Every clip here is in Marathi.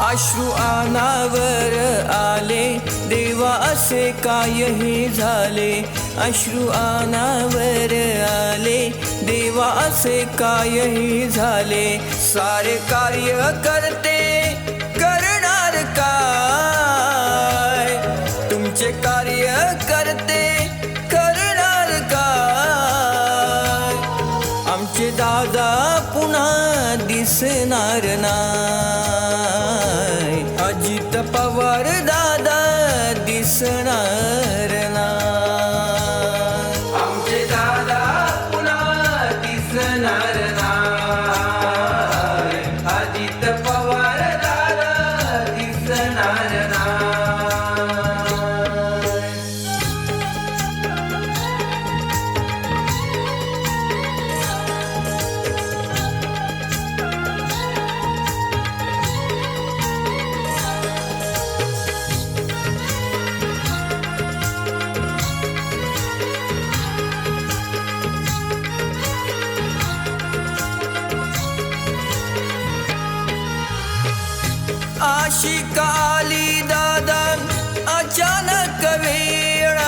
अश्रू अनावर आले. देवा असे कायही झाले. अश्रू अनावर आले. देवा असे कायही झाले. सारे कार्य करते करणार काय? तुमचे कार्य करते करणार काय? आमचे दादा पुन्हा दिसणार ना आशिका आली दादा अचानक वेळ.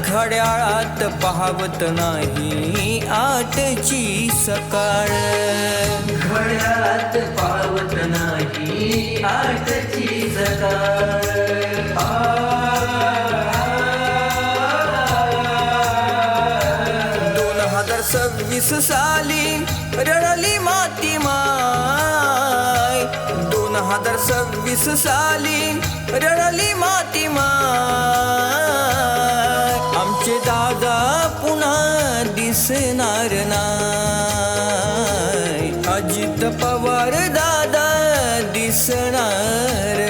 घड्याळात पाहवत नाही आठची सकाळ. घड्याळात पाहवत नाही आठची दोन हजार सव्वीस साली रडली माती दोन हजार सव्वीस साली रडली माती आमचे दादा पुन्हा दिसणार नाही. अजित पवार दादा दिसणार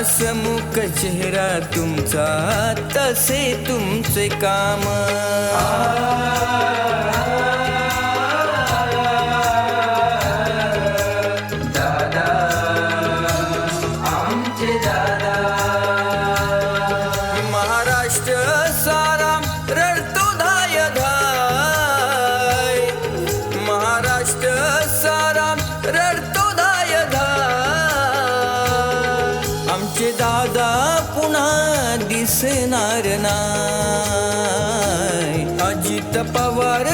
हसमुख चेहरा तुमचा तसे तुमचे काम. दादा आमचे दादा महाराष्ट्र सारा रडतो धाय धाय महाराष्ट्र सारा रडतो दिसणार नाही अजित पवार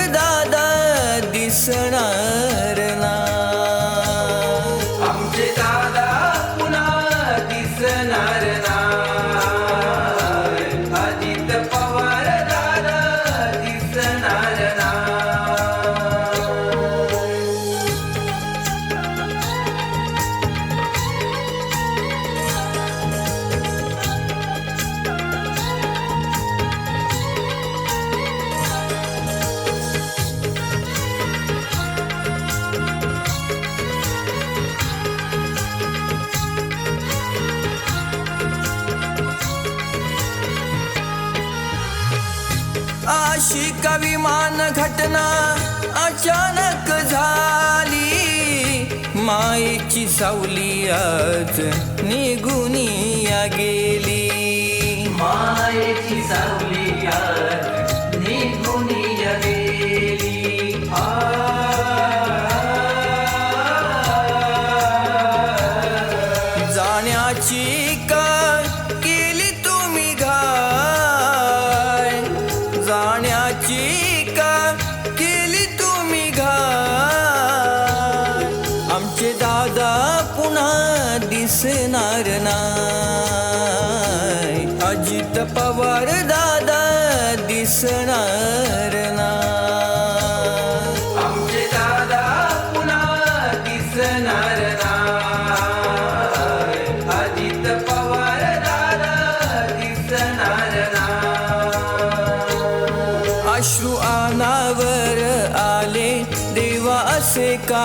अशी विमान घटना अचानक झाली. माईची सावली आज निघून गेली. माईची सावली आज निघून गेली. अजित पवार दादा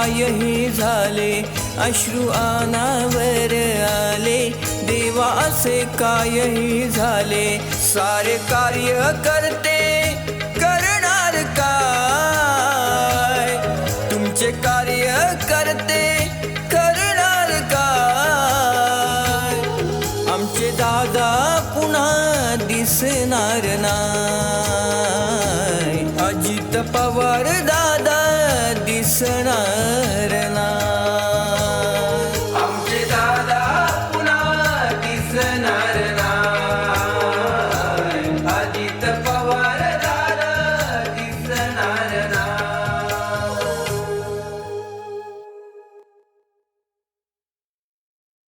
पायही झाले अश्रू अनावर आले. देवा असे कायही झाले सारे कार्य करते करणार काय? तुमचे कार्य करते करणार काय? आमचे दादा पुन्हा दिसणार नाही. अजित पवार